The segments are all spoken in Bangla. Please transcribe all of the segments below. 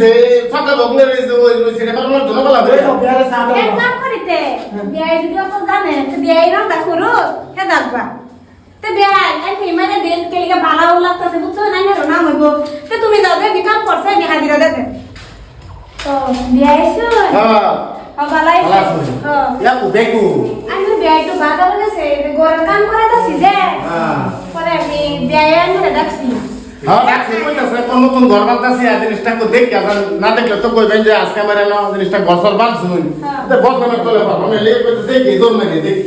রয়েছে ফাঁকা বগলে রয়েছে ওই রয়েছে এটা পারল ধরে বলা তো বিয়ারে চা এক কাম করিতে বিয়াই যদি অত জানে তো বিয়াই রান্না করো হে যাবা তে বিয়াই এই হিমারে দিল কেলিকে বালা লাগতাছে বুঝছ না না না হইব। তে তুমি যাও দেখি কাম করছে নি হাজিরা দেবে তো। বিয়াই শুন হ্যাঁ। হ। বালাই হ্যাঁ ইয়াকু বেকু আমি বিয়াই তো বাগা বলেছে গোরের কাম করে দাসি যে। হ্যাঁ। পরে আমি বিয়াই আনলে ডাকছি হ্যাঁ কোন নতুন ঘর বানতাছি আর জিনিসটা কো দেখ আর না দেখলে তো কইবেন যে আজকে আমার এলো জিনিসটা ঘর সর বানছুন হ্যাঁ। তে বদ না তোলে পাবো আমি লেগে কইতে দেখি দম মানে দেখি।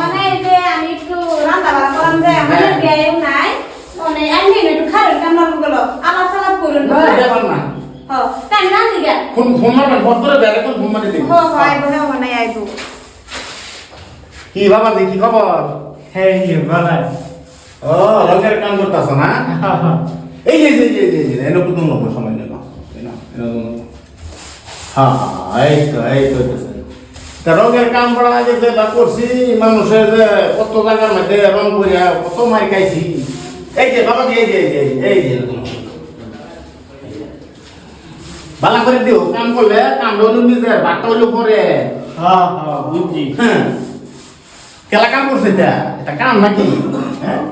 মানে এই যে আমি একটু রান্না বাড়া করলাম যে আমাদের হ্যাঁ। নাই মানে আমি একটু খাবার কাম লাগল আলাপ সালাপ করুন। ব্যাপার না। হ তাই না দিগা ফোন ফোন মারবেন ফোন করে বেড়ে কোন ফোন মারি দেখি। হ হ আইবো মানে কি বাবা দেখি খবর? হ্যাঁ বাবা। ও রঙের কাম করতাছ না? এই যে এই যে এই যে এনো কুতুম লোক সময় নেব এনো এনো হ্যাঁ এই তো এই তো। তা রঙের কাম করা যে যে বা করছি মানুষের যে কত জায়গার মধ্যে রং করিয়া কত মাই খাইছি এই যে বাবা এই যে এই যে এই যে যে। বালা করে দিও কাম করলে কাম হলো নিজের বাট্টা হইল পরে হ্যাঁ হ্যাঁ বুঝছি হ্যাঁ কেলা কাম করছে এটা এটা কাম নাকি হ্যাঁ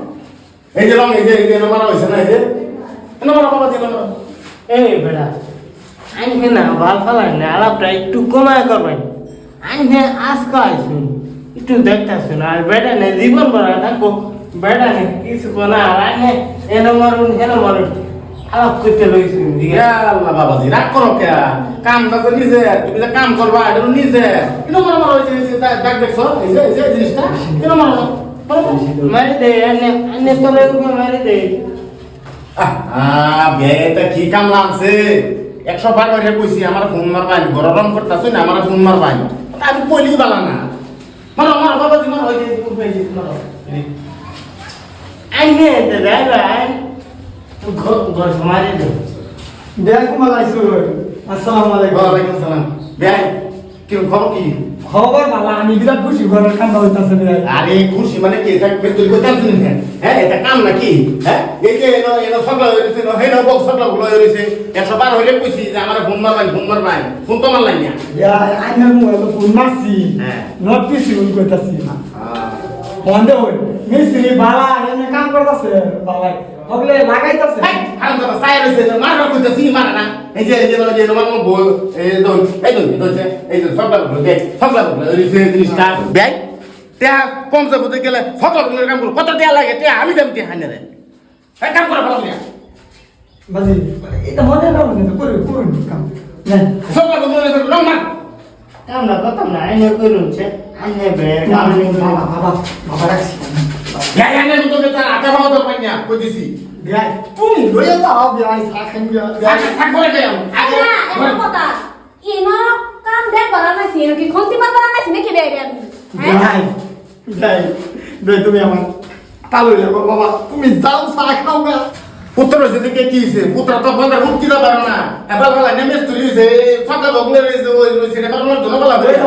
এই যে রং এই যে এই যে মারা হয়েছে না এই যে এনে মারা বাবা এই আইনে না ভালো ফালাই না আলাপটা একটু কমায় করবেন। আইনে আজকে আইসুন একটু আর বেটা নে জীবন ভরা থাকব বেটা নে কিছু আর আইনে এনে মারুন হেনে মারুন। আলাপ করতে লইছুন আল্লাহ বাবাজি রাগ করো কে কামটা তো নিজে তুমি যে কাম করবা এটা নিজে। কেন মারা মারা হয়েছে এই দেখছ? এই যে জিনিসটা। কেন মারা দে এনে এনে তোলে মারি দে। বেটা কি কাম লাগছে? একশো বার করে কইছি আমার ফোন মারবাই ঘর করতেছ না আমার ফোন মারবাই। আমি কইলি বালা না। মারো মারো বাবাজি মারো এই যে উঠবে এই যে মারো। এই যে। আইনে দে যাইবা ঘর ঘর দে আসসালামু আলাইকুম। সালাম। ভাই কি খবর কি? খবর ভালো আমি বিরাট খুশি ঘরের কান্দা হইতাছে আরে খুশি মানে কি এটা তুই কই জানিস হ্যাঁ এটা কাম নাকি হ্যাঁ এই যে এনো এনো সকলা হইছে না হেনো বক্স সকলা গুলো হইছে 112 হইলে কইছি যে আমার ফোন মারবাই ফোন মারবাই ফোন তো মারলাই না। আইনের মোবাইল ফোন মারছি। হ্যাঁ। নট পিসি ফোন কইতাছি। আহ বন্ধ হই। মিস্ত্রি বালা এনে কাম করতাছে বালা হগলে লাগাইতাছে। হারাম দাদা সাইর মারবা কইতাছি মারা না। এই যে এই যে এই যে আমার বল এই দন এই দন এই যে সকলা গুলো দেখ সকলা গুলো হইছে জিনিসটা ভাই তে কম যাব গেলে গুলো কাম করো কত দেয়া লাগে তে আমি দাম তে হানে রে। এই কাম করে ভালো বাজি এটা মনে করে কাম। নেন। সকলা গুলো রং মার। কাম না কথা না আইনে করুন সে আইনে বে কাম নি বাবা বাবা বাবা রাখছি। ইয়া ইয়া নে তো তে আটা বাবা তো পাইনা কই দিছি? তুমি লইয়া যাও বিয়াই সাখান বিয়াই থাক থাক করে দে আগে আচ্ছা কথা। ইনো কাম দেখ কি খন্তি পাত বাড়া নাইছি নাকি রে রে হ্যাঁ বিয়াই বিয়াই তুমি আমার তালু লাগো বাবা তুমি যাও সারা খাও গা পুত্র হইছে দেখে কি হইছে পুত্র তো বন্ধ রূপ কিনা পারো না। এবার বলা নেমে তুই হইছে ফাটা বগলে রইছে ওই রইছে এবার বলা ধরে বলা বিয়ারে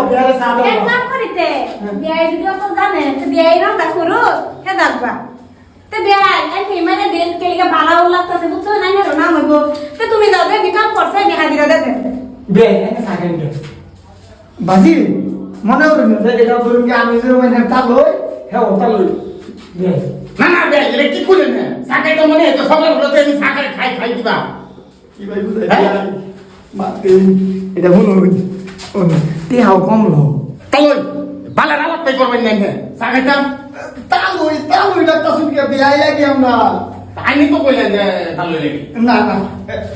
এক কাম করিতে। বিয়াই যদি অত জানে তো বিয়াই রান্না করো হে যাবা তে বিয়াই এই হিমারে দিল কেলিকে বালা লাগতাছে বুঝছ? না না না হইব। তে তুমি যাও দেখি কাম করছে নি হাজিরা দেবে বিয়াই এনে সাখান বাজি? মনে করুন যে এটা ধরুন কি আমি যে মানে তালু হ্যাঁ তালু বিয়াই না না বে এটা কি কইলেন না সাকাই তো মনে তো সকল গুলোতে আমি সাকাই খাই খাই দিবা। কি ভাই বুঝাই? মাতে এটা শুনুন তে হাও কম লো তালই বালা রালাপ তাই করবেন না সাকাইতাম তালু তালু এটা তো শুনি বিয়াই লাগি আমরা। তো কইলেন যে লাগি। না না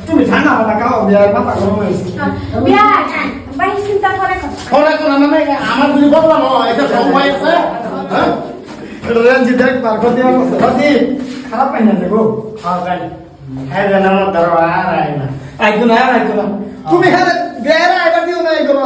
তুমি বিয়াই ওরা কোন না আমার যদি বললাম এটা সময় আছে হ্যাঁ। রঞ্জি দেখ বার করে দেওয়া আছে রঞ্জি খারাপ পাই না দেখো খাও গাড়ি হ্যাঁ জানা আমার দরবার আইনা আইতো না। আইতো না তুমি হ্যাঁ বেড়া আইবার দিও না এগুলো